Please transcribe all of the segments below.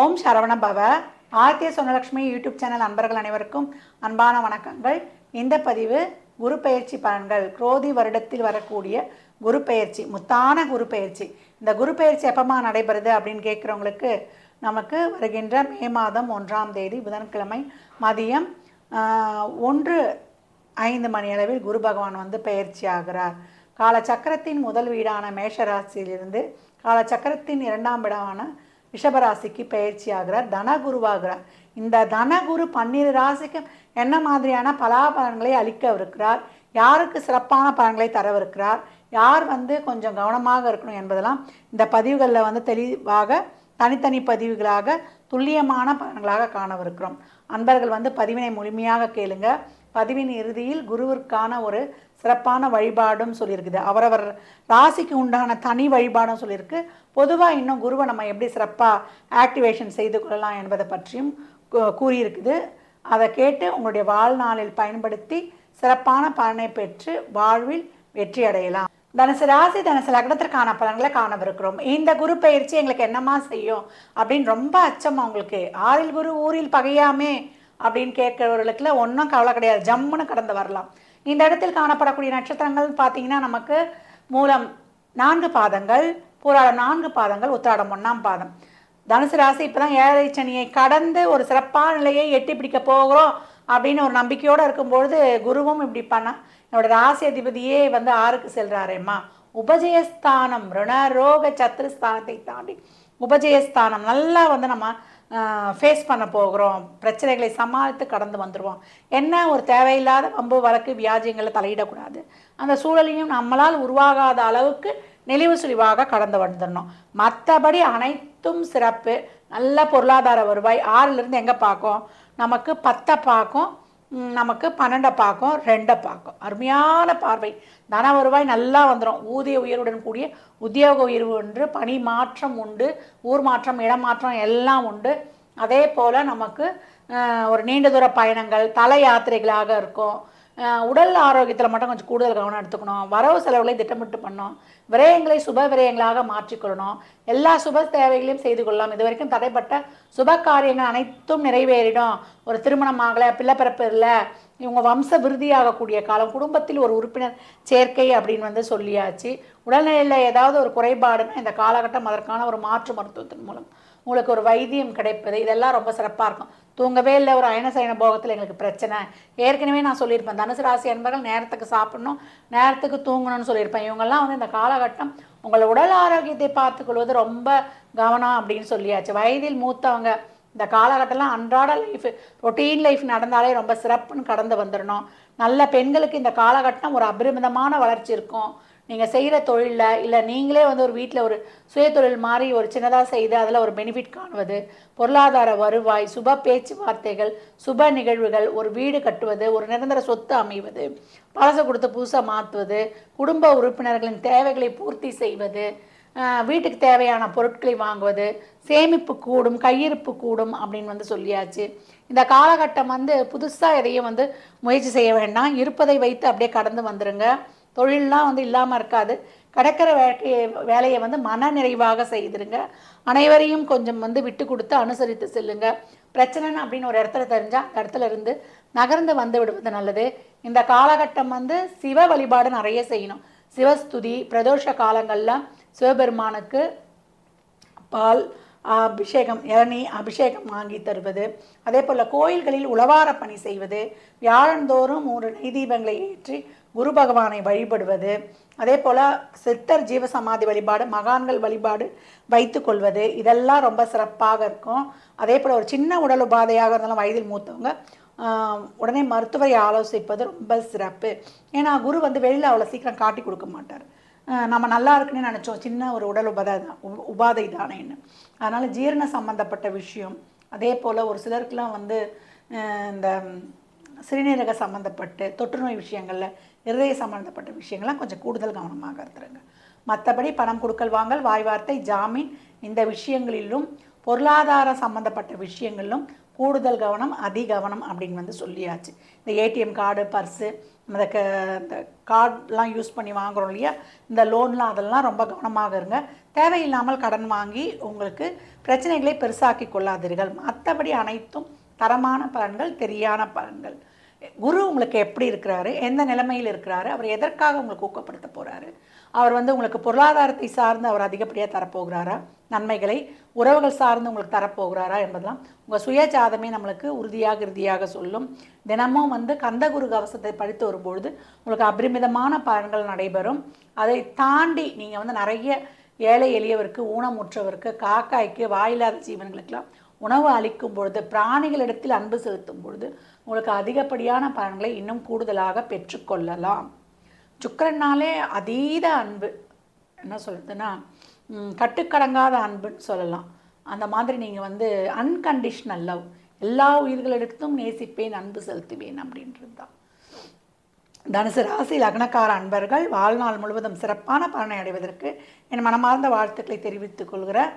ஓம் சரவண பவ. ஆர்த்திய சொன்னலட்சுமி YouTube channel அன்பர்கள் அனைவருக்கும் அன்பான வணக்கங்கள். இந்த பதிவு குரு பெயர்ச்சி பலன்கள் குரோதி வருடத்தில் வரக்கூடிய குரு பெயர்ச்சி முத்தான குரு பெயர்ச்சி. இந்த குரு பெயர்ச்சி எப்பமா நடைபெறுது அப்படின்னு கேட்குறவங்களுக்கு நமக்கு வருகின்ற மே மாதம் ஒன்றாம் தேதி புதன்கிழமை மதியம் ஒன்று ஐந்து மணி அளவில் குரு பகவான் வந்து பெயர்ச்சி ஆகிறார். காலச்சக்கரத்தின் முதல் வீடான மேஷராசியிலிருந்து காலச்சக்கரத்தின் இரண்டாம் வீடான ரிஷபராசிக்கு பயிற்சி ஆகிறார் தனகுருவாகிறார் இந்த தனகுரு பன்னிரு ராசிக்கு என்ன மாதிரியான பலாபலன்களை அளிக்கவிருக்கிறார்? யாருக்கு சிறப்பான பலன்களை தரவிருக்கிறார்? யார் வந்து கொஞ்சம் கவனமாக இருக்கணும் என்பதெல்லாம் இந்த பதிவுகளில் வந்து தெளிவாக தனித்தனி பதிவுகளாக துல்லியமான பலன்களாக காணவிருக்கிறோம். அன்பர்கள் வந்து பதிவினை முழுமையாக கேளுங்கள் பதிவின் இறுதியில் குருவிற்கான ஒரு சிறப்பான வழிபாடும் சொல்லியிருக்குது. அவரவர் ராசிக்கு உண்டான தனி வழிபாடும் சொல்லியிருக்கு. பொதுவாக இன்னும் குருவை நம்ம எப்படி சிறப்பாக ஆக்டிவேஷன் செய்து கொள்ளலாம் என்பதை பற்றியும் கூறியிருக்குது. அதை கேட்டு உங்களுடைய வாழ்நாளில் பயன்படுத்தி சிறப்பான பலனை பெற்று வாழ்வில் வெற்றி அடையலாம். தனுசு ராசி தனுசு லக்னத்திற்கான பலன்களை காணவிருக்கிறோம். இந்த குரு பயிற்சி எங்களுக்கு என்னமா செய்யும் அப்படின்னு ரொம்ப அச்சம் உங்களுக்கு ஆறில் குரு ஊரில் பகையாமே அப்படின்னு கேட்கிறவர்களுக்குல ஒன்றும் கவலை கிடையாது. ஜம்முன்னு கடந்து வரலாம். இந்த இடத்தில் காணப்படக்கூடிய நட்சத்திரங்கள் பார்த்தீங்கன்னா நமக்கு மூலம் நான்கு பாதங்கள் பூராடம் நான்கு பாதங்கள் உத்திராடம் ஒன்றாம் பாதம். தனுசு ராசி இப்பதான் ஏழரை சனியை கடந்து ஒரு சிறப்பான நிலையை எட்டி பிடிக்க போகிறோம் அப்படின்னு ஒரு நம்பிக்கையோடு இருக்கும்பொழுது குருவும் இப்படி பண்ணால் என்னோட ராசி அதிபதியே வந்து ஆறுக்கு செல்கிறாரேம்மா உபஜயஸ்தானம் ருணரோக சத்துருஸ்தானத்தை தாண்டி. உபஜயஸ்தானம் நல்லா வந்து நம்ம ஃபேஸ் பண்ண போகிறோம். பிரச்சனைகளை சமாளித்து கடந்து வந்துடுவோம் என்ன ஒரு தேவையில்லாத வம்பு வழக்கு வியாஜியங்களை தலையிடக்கூடாது. அந்த சூழலையும் நம்மளால் உருவாகாத அளவுக்கு நெளிவு சுழிவாக கடந்து வந்துடணும். மற்றபடி அனைத்தும் சிறப்பு. நல்ல பொருளாதார வருவாய். ஆறிலிருந்து எங்கே பார்க்கும்? நமக்கு பத்தை பார்க்கும். நமக்கு பன்னெண்டை பார்க்கும் ரெண்டை பார்க்கும் அருமையான பார்வை. தன வருவாய் நல்லா வந்துடும் ஊதிய உயர்வுடன் கூடிய உத்தியோக உயர்வு உண்டு பணி மாற்றம் உண்டு ஊர் மாற்றம் இடமாற்றம் எல்லாம் உண்டு. அதே போல் நமக்கு ஒரு நீண்ட தூர பயணங்கள் தலை யாத்திரைகளாக இருக்கும். உடல் ஆரோக்கியத்தில் மட்டும் கொஞ்சம் கூடுதல் கவனம் எடுத்துக்கணும். வரவு செலவுகளை திட்டமிட்டு பண்ணணும். விரயங்களை சுப விரயங்களாக மாற்றிக்கொள்ளணும். எல்லா சுப தேவைகளையும் செய்து கொள்ளலாம். இது வரைக்கும் தடைப்பட்ட சுப காரியங்கள் அனைத்தும் நிறைவேறிடும். ஒரு திருமணம் ஆகலை பிள்ளை பிறப்பு இல்லை இவங்க வம்ச விருதியாகக்கூடிய காலம் குடும்பத்தில் ஒரு உறுப்பினர் சேர்க்கை அப்படின்னு வந்து சொல்லியாச்சு. உடல்நிலையில் ஏதாவது ஒரு குறைபாடுன்னா இந்த காலகட்டம் அதற்கான ஒரு மாற்று மருத்துவத்தின் மூலம் உங்களுக்கு ஒரு வைத்தியம் கிடைப்பது இதெல்லாம் ரொம்ப சிறப்பாக இருக்கும். தூங்கவே இல்லை. ஒரு அயன சயன போகத்தில் எங்களுக்கு பிரச்சனை. ஏற்கனவே நான் சொல்லியிருப்பேன் தனுசு ராசி என்பர்கள் நேரத்துக்கு சாப்பிடணும் நேரத்துக்கு தூங்கணும்னு சொல்லியிருப்பேன். இவங்கெல்லாம் வந்து இந்த காலகட்டம் உங்கள் உடல் ஆரோக்கியத்தை பார்த்துக்கொள்வது ரொம்ப கவனம் அப்படின்னு சொல்லியாச்சு. வயதில் மூத்தவங்க இந்த காலகட்டம்லாம் அன்றாட லைஃப் ரொட்டீன் லைஃப் நடந்தாலே ரொம்ப சிறப்புன்னு கடந்து வந்துடணும் நல்ல பெண்களுக்கு இந்த காலகட்டம் ஒரு அபரிமிதமான வளர்ச்சி இருக்கும். நீங்கள் செய்கிற தொழிலில் இல்லை நீங்களே வந்து ஒரு வீட்டில் ஒரு சுயதொழில் மாதிரி ஒரு சின்னதாக செய்து அதில் ஒரு பெனிஃபிட் காணுவது பொருளாதார வருவாய் சுப பேச்சுவார்த்தைகள் சுப நிகழ்வுகள் ஒரு வீடு கட்டுவது ஒரு நிரந்தர சொத்து அமைவது பழசை கொடுத்து புதுசாக மாற்றுவது குடும்ப உறுப்பினர்களின் தேவைகளை பூர்த்தி செய்வது வீட்டுக்கு தேவையான பொருட்களை வாங்குவது சேமிப்பு கூடும் கையிருப்பு கூடும் அப்படின்னு வந்து சொல்லியாச்சு. இந்த காலகட்டம் வந்து புதுசாக எதையும் வந்து முயற்சி செய்ய வேண்டாம். இருப்பதை வைத்து அப்படியே கடந்து வந்துருங்க. தொழிலெலாம் வந்து இல்லாமல் இருக்காது. கிடைக்கிற வேலையை வேலையை வந்து மன நிறைவாக செய்திருங்க. அனைவரையும் கொஞ்சம் வந்து விட்டு கொடுத்து அனுசரித்து செல்லுங்க. பிரச்சனைன்னு அப்படின்னு ஒரு இடத்துல தெரிஞ்சால் அந்த இடத்துல இருந்து நகர்ந்து வந்து விடுவது நல்லது. இந்த காலகட்டம் வந்து சிவ வழிபாடு நிறைய செய்யணும். சிவஸ்துதி பிரதோஷ காலங்களில் சிவபெருமானுக்கு பால் அபிஷேகம் இளநீ அபிஷேகம் வாங்கி தருவது. அதே போல் கோயில்களில் உழவார பணி செய்வது. வியாழந்தோறும் மூன்று நெய் தீபங்களை ஏற்றி குரு பகவானை வழிபடுவது அதே போல் சித்தர் ஜீவசமாதி வழிபாடு மகான்கள் வழிபாடு வைத்து கொள்வது இதெல்லாம் ரொம்ப சிறப்பாக இருக்கும். அதே போல் ஒரு சின்ன உடல் உபாதையாக இருந்தாலும் வயதில் மூத்தவங்க உடனே மருத்துவரை ஆலோசிப்பது ரொம்ப சிறப்பு. ஏன்னா குரு வந்து வெளியில் அவ்வளோ சீக்கிரம் காட்டி கொடுக்க மாட்டார். நம்ம நல்லா இருக்குன்னு நினச்சோம். சின்ன ஒரு உடல் உபாதை தான் உ- உபாதை தானேன்னு. அதனால் ஜீரண சம்மந்தப்பட்ட விஷயம் அதே போல் ஒரு சிலருக்குலாம் வந்து இந்த சிறுநீரக சம்மந்தப்பட்டு தொற்றுநோய் விஷயங்களில் இருதய சம்மந்தப்பட்ட விஷயங்கள்லாம் கொஞ்சம் கூடுதல் கவனமாக இருந்துருங்க. மற்றபடி பணம் கொடுக்கல் வாங்கல் வாய் வார்த்தை ஜாமீன் இந்த விஷயங்களிலும் பொருளாதார சம்பந்தப்பட்ட விஷயங்களிலும் கூடுதல் கவனம் அதிகவனம் அப்படின்னு வந்து சொல்லியாச்சு. இந்த ஏடிஎம் கார்டு பர்ஸு இந்த க இந்த கார்டெலாம் யூஸ் பண்ணி வாங்குறோம் இல்லையா? இந்த லோன்லாம் அதெல்லாம் ரொம்ப கவனமாக இருங்க. தேவையில்லாமல் கடன் வாங்கி உங்களுக்கு பிரச்சனைகளை பெருசாக்கி கொள்ளாதீர்கள். மற்றபடி அனைத்தும் தரமான பலன்கள் தெரியான பலன்கள். குரு உங்களுக்கு எப்படி இருக்கிறாரு எந்த நிலைமையில் இருக்கிறாரு அவர் எதற்காக உங்களுக்கு ஊக்கப்படுத்த போகிறாரு அவர் வந்து உங்களுக்கு பொருளாதாரத்தை சார்ந்து அவர் அதிகப்படியாக தரப்போகிறாரா? நன்மைகளை உறவுகள் சார்ந்து உங்களுக்கு தரப்போகிறாரா என்பதெல்லாம் உங்கள் சுய ஜாதமே நம்மளுக்கு உறுதியாக இறுதியாக சொல்லும். தினமும் வந்து கந்தகுரு கவசத்தை படித்து வரும்பொழுது உங்களுக்கு அபரிமிதமான பலன்கள் நடைபெறும். அதை தாண்டி நீங்கள் வந்து நிறைய ஏழை எளியவருக்கு ஊனமுற்றவருக்கு காக்காய்க்கு வாயில்லாத ஜீவன்களுக்கெல்லாம் உணவு அளிக்கும் பொழுது பிராணிகளிடத்தில் அன்பு செலுத்தும் பொழுது உங்களுக்கு அதிகப்படியான பலன்களை இன்னும் கூடுதலாக பெற்றுக்கொள்ளலாம். சுக்கரனாலே அதீத அன்பு. என்ன சொல்கிறதுன்னா கட்டுக்கடங்காத அன்புன்னு சொல்லலாம். அந்த மாதிரி நீங்கள் வந்து அன்கண்டிஷ்னல் லவ் எல்லா உயிர்களிடத்தும் நேசிப்பேன் அன்பு செலுத்துவேன் அப்படின்றது தான். தனுசு ராசி லக்னக்கார அன்பர்கள் வாழ்நாள் முழுவதும் சிறப்பான பலனை அடைவதற்கு என் மனமார்ந்த வாழ்த்துக்களை தெரிவித்துக் கொள்கிறேன்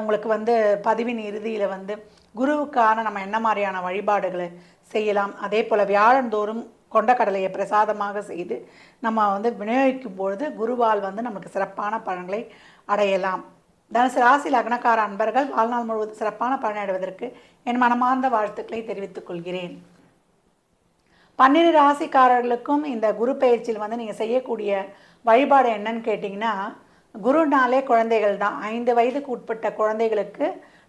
உங்களுக்கு வந்து பதிவின் இறுதியில் வந்து குருவுக்கான நம்ம என்ன மாதிரியான வழிபாடுகளை செய்யலாம். அதே போல் வியாழந்தோறும் கொண்டக்கடலையை பிரசாதமாக செய்து நம்ம வந்து விநியோகிக்கும் பொழுது குருவால் வந்து நமக்கு சிறப்பான பலன்களை அடையலாம். தனுசு ராசி லக்னக்கார அன்பர்கள் வாழ்நாள் முழுவதும் சிறப்பான பலனை அடைவதற்கு என் மனமார்ந்த வாழ்த்துக்களை தெரிவித்துக் கொள்கிறேன். பன்னிரு ராசிக்காரர்களுக்கும் இந்த குரு பயிற்சியில் வந்து நீங்கள் செய்யக்கூடிய வழிபாடு என்னன்னு கேட்டிங்கன்னா குருனாலே குழந்தைகள் தான். ஐந்து வயதுக்கு உட்பட்ட குழந்தைகளுக்கு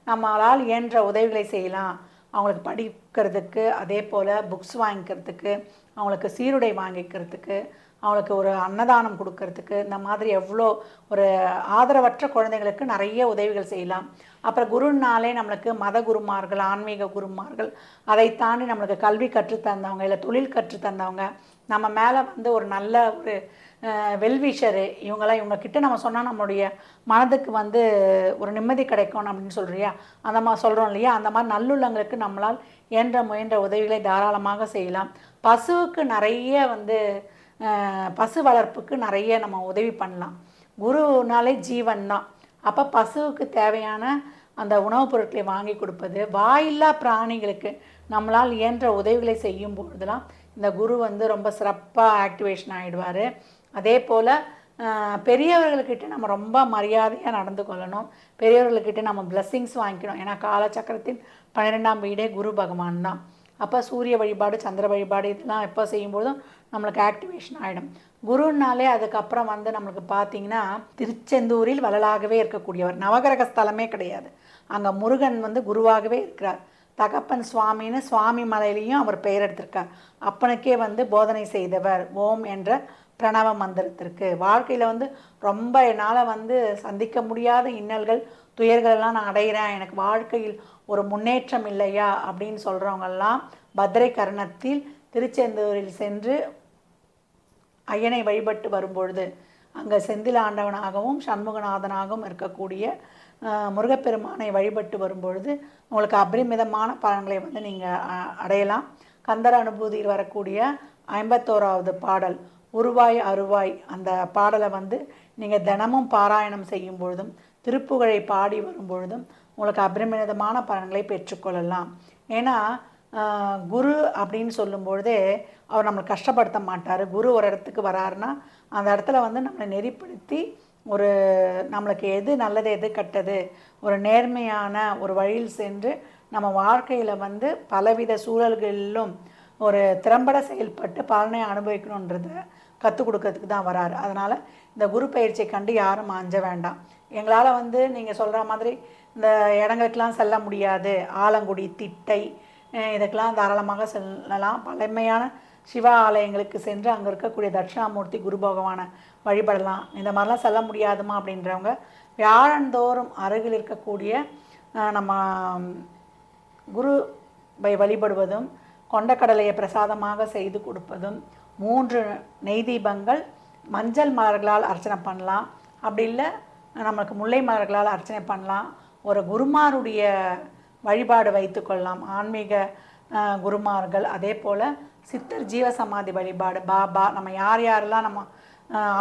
நம்மளால் இயன்ற உதவிகளை செய்யலாம். அவங்களுக்கு படிக்கிறதுக்கு அதே போல் புக்ஸ் வாங்கிக்கிறதுக்கு அவங்களுக்கு சீருடை வாங்கிக்கிறதுக்கு அவங்களுக்கு ஒரு அன்னதானம் கொடுக்கறதுக்கு இந்த மாதிரி எவ்வளோ ஒரு ஆதரவற்ற குழந்தைங்களுக்கு நிறைய உதவிகள் செய்யலாம். அப்புறம் குருனாலே நம்மளுக்கு மத குருமார்கள் ஆன்மீக குருமார்கள் அதை தாண்டி நம்மளுக்கு கல்வி கற்றுத்தந்தவங்க இல்லை தொழில் கற்றுத்தந்தவங்க நம்ம மேலே வந்து ஒரு நல்ல ஒரு வெல்விஷரு இவங்களாம் இவங்கக்கிட்ட நம்ம சொன்னால் நம்மளுடைய மனதுக்கு வந்து ஒரு நிம்மதி கிடைக்கும் அப்படின்னு சொல்கிறியா அந்த மாதிரி சொல்கிறோம் இல்லையா? அந்த மாதிரி நல்லுள்ளங்களுக்கு நம்மளால் இயன்ற முயன்ற உதவிகளை தாராளமாக செய்யலாம். பசுவுக்கு நிறைய வந்து பசு வளர்ப்புக்கு நிறைய நம்ம உதவி பண்ணலாம். குருனாலே ஜீவன் தான் அப்போ பசுவுக்கு தேவையான அந்த உணவுப் பொருட்களை வாங்கி கொடுப்பது வாயில்லா பிராணிகளுக்கு நம்மளால் இயன்ற உதவிகளை செய்யும் பொழுதுலாம் இந்த குரு வந்து ரொம்ப சிறப்பாக ஆக்டிவேஷன் ஆகிடுவார் அதே போல் பெரியவர்கள்கிட்ட நம்ம ரொம்ப மரியாதையாக நடந்து கொள்ளணும். பெரியவர்கள்கிட்ட நம்ம பிளஸ்ஸிங்ஸ் வாங்கிக்கணும். ஏன்னா காலச்சக்கரத்தின் பன்னிரெண்டாம் வீடே குரு பகவான் தான். அப்போ சூரிய வழிபாடு சந்திர வழிபாடு இதெல்லாம் எப்போ செய்யும்போதும் நம்மளுக்கு ஆக்டிவேஷன் ஆகிடும் குருனாலே அதுக்கப்புறம் வந்து நம்மளுக்கு பார்த்தீங்கன்னா திருச்செந்தூரில் வளலாகவே இருக்கக்கூடியவர். நவகிரக ஸ்தலமே கிடையாது. அங்கே முருகன் வந்து குருவாகவே இருக்கிறார். தகப்பன் சுவாமின்னு சுவாமி மலையிலையும் அவர் பெயர் எடுத்திருக்கார் அப்பனுக்கே வந்து போதனை செய்தவர் ஓம் என்ற பிரணவ மந்திரத்திற்கு. வாழ்க்கையில் வந்து ரொம்ப என்னால் வந்து சந்திக்க முடியாத இன்னல்கள் துயர்களெல்லாம் நான் அடைகிறேன் எனக்கு வாழ்க்கையில் ஒரு முன்னேற்றம் இல்லையா அப்படின்னு சொல்கிறவங்கெல்லாம் பத்ரை கரணத்தில் திருச்செந்தூரில் சென்று ஐயனை வழிபட்டு வரும்பொழுது அங்கே செந்தில் ஆண்டவனாகவும் சண்முகநாதனாகவும் இருக்கக்கூடிய முருகப்பெருமானை வழிபட்டு வரும்பொழுது உங்களுக்கு அபரிமிதமான பலன்களை வந்து நீங்கள் அடையலாம். கந்தர அனுபூதியில் வரக்கூடிய ஐம்பத்தோராவது பாடல் உருவாய் அருவாய் அந்த பாடலை வந்து நீங்கள் தினமும் பாராயணம் செய்யும் பொழுதும் திருப்புகழை பாடி வரும்பொழுதும் உங்களுக்கு அபரிமிதமான பலன்களை பெற்றுக்கொள்ளலாம். ஏன்னா குரு அப்படின்னு சொல்லும்பொழுதே அவர் நம்மளை கஷ்டப்படுத்த மாட்டார். குரு ஒரு இடத்துக்கு வராருன்னா அந்த இடத்துல வந்து நம்மளை நெறிப்படுத்தி ஒரு நம்மளுக்கு எது நல்லது எது கெட்டது ஒரு நேர்மையான ஒரு வழியில் சென்று நம்ம வாழ்க்கையில் வந்து பலவித சூழல்களிலும் ஒரு திறம்பட செயல்பட்டு பலனை அனுபவிக்கணுன்றத கற்றுக் கொடுக்கறதுக்கு தான் வராரு. அதனால் இந்த குரு பயிற்சியை கண்டு யாரும் அஞ்ச வேண்டாம். எங்களால் வந்து நீங்கள் சொல்கிற மாதிரி இந்த இடங்களுக்கெலாம் செல்ல முடியாது. ஆலங்குடி திட்டை இதுக்கெல்லாம் தாராளமாக செல்லலாம். பழமையான சிவ ஆலயங்களுக்கு சென்று அங்கே இருக்கக்கூடிய தட்சிணாமூர்த்தி குரு பகவானை வழிபடலாம். இந்த மாதிரிலாம் செல்ல முடியாதுமா அப்படின்றவங்க வியாழந்தோறும் அருகில் இருக்கக்கூடிய நம்ம குரு வழிபடுவதும் கொண்டக்கடலையை பிரசாதமாக செய்து கொடுப்பதும் மூன்று நெய் தீபங்கள் மஞ்சள் மலர்களால் அர்ச்சனை பண்ணலாம். அப்படி இல்லை நம்மளுக்கு முல்லை மலர்களால் அர்ச்சனை பண்ணலாம். ஒரு குருமாருடைய வழிபாடு வைத்துக்கொள்ளலாம் ஆன்மீக குருமார்கள். அதே போல் சித்தர் ஜீவசமாதி வழிபாடு பாபா நம்ம யார் யாரெல்லாம் நம்ம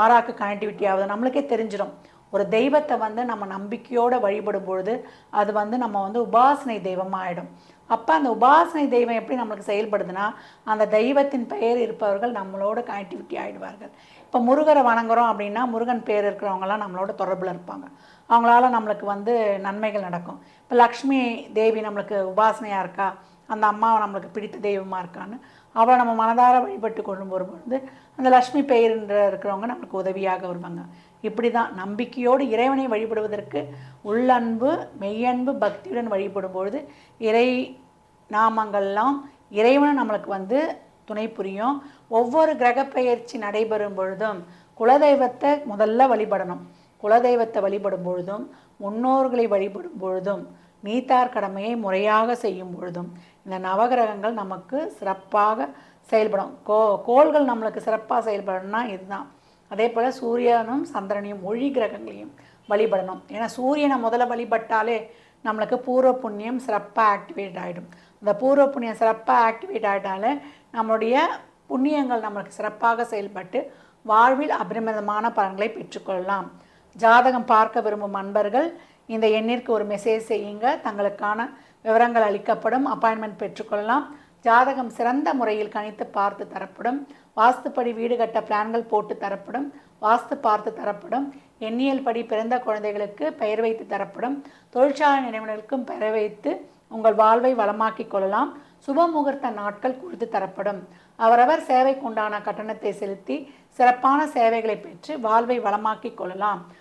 ஆறாக்கு கனெக்டிவிட்டி ஆகுது நம்மளுக்கே தெரிஞ்சிடும். ஒரு தெய்வத்தை வந்து நம்ம நம்பிக்கையோடு வழிபடும் பொழுது அது வந்து நம்ம வந்து உபாசனை தெய்வமாக ஆகிடும் அப்போ அந்த உபாசனை தெய்வம் எப்படி நம்மளுக்கு செயல்படுதுன்னா அந்த தெய்வத்தின் பெயர் இருப்பவர்கள் நம்மளோட கனெக்டிவிட்டி ஆகிடுவார்கள் இப்போ முருகரை வணங்குறோம் அப்படின்னா முருகன் பேர் இருக்கிறவங்கலாம் நம்மளோட தொடர்பில் இருப்பாங்க. அவங்களால நம்மளுக்கு வந்து நன்மைகள் நடக்கும். இப்போ லக்ஷ்மி தேவி நம்மளுக்கு உபாசனையாக இருக்கா? அந்த அம்மாவை நம்மளுக்கு பிடித்த தெய்வமாக இருக்கான்னு அவளை நம்ம மனதார வழிபட்டு கொண்டு வரும்பொழுது அந்த லக்ஷ்மி பெயர்ன்ற இருக்கிறவங்க நம்மளுக்கு உதவியாக வருவாங்க. இப்படி தான் நம்பிக்கையோடு இறைவனை வழிபடுவதற்கு உள்ளன்பு மெய்யன்பு பக்தியுடன் வழிபடும் பொழுது இறை நாமங்கள்லாம் இறைவனை நம்மளுக்கு வந்து துணை புரியும். ஒவ்வொரு கிரகப்பெயர்ச்சி நடைபெறும் பொழுதும் குலதெய்வத்தை முதல்ல வழிபடணும். குலதெய்வத்தை வழிபடும் பொழுதும் முன்னோர்களை வழிபடும் பொழுதும் நீத்தார் கடமையை முறையாக செய்யும் பொழுதும் இந்த நவகிரகங்கள் நமக்கு சிறப்பாக செயல்படும். கோ கோள்கள் நம்மளுக்கு சிறப்பாக செயல்படணும்னா இதுதான். அதே போல் சூரியனும் சந்திரனையும் ஒளி கிரகங்களையும் வழிபடணும். ஏன்னா சூரியனை முதல்ல வழிபட்டாலே நம்மளுக்கு பூர்வ புண்ணியம் சிறப்பாக ஆக்டிவேட் ஆகிடும் அந்த பூர்வ புண்ணியம் சிறப்பாக ஆக்டிவேட் ஆகிட்டாலே நம்மளுடைய புண்ணியங்கள் நம்மளுக்கு சிறப்பாக செயல்பட்டு வாழ்வில் அபரிமிதமான பலன்களை பெற்றுக்கொள்ளலாம். ஜாதகம் பார்க்க விரும்பும் அன்பர்கள் இந்த எண்ணிற்கு ஒரு மெசேஜ் செய்யுங்க. தங்களுக்கான விவரங்கள் அளிக்கப்படும். அப்பாயின்மெண்ட் பெற்றுக்கொள்ளலாம். ஜாதகம் சிறந்த முறையில் கணித்து பார்த்து தரப்படும். வாஸ்துப்படி வீடு கட்ட பிளான்கள் போட்டு தரப்படும். வாஸ்து பார்த்து தரப்படும். எண்ணியல் படி பிறந்த குழந்தைகளுக்கு பெயர் வைத்து தரப்படும். தொழிற்சாலை நிறுவனங்களுக்கும் பெயர் வைத்து உங்கள் வாழ்வை வளமாக்கிக் கொள்ளலாம். சுப முகூர்த்த நாட்கள் கொடுத்து தரப்படும். அவரவர் சேவைக்குண்டான கட்டணத்தை செலுத்தி சிறப்பான சேவைகளை பெற்று வாழ்வை வளமாக்கிக் கொள்ளலாம்.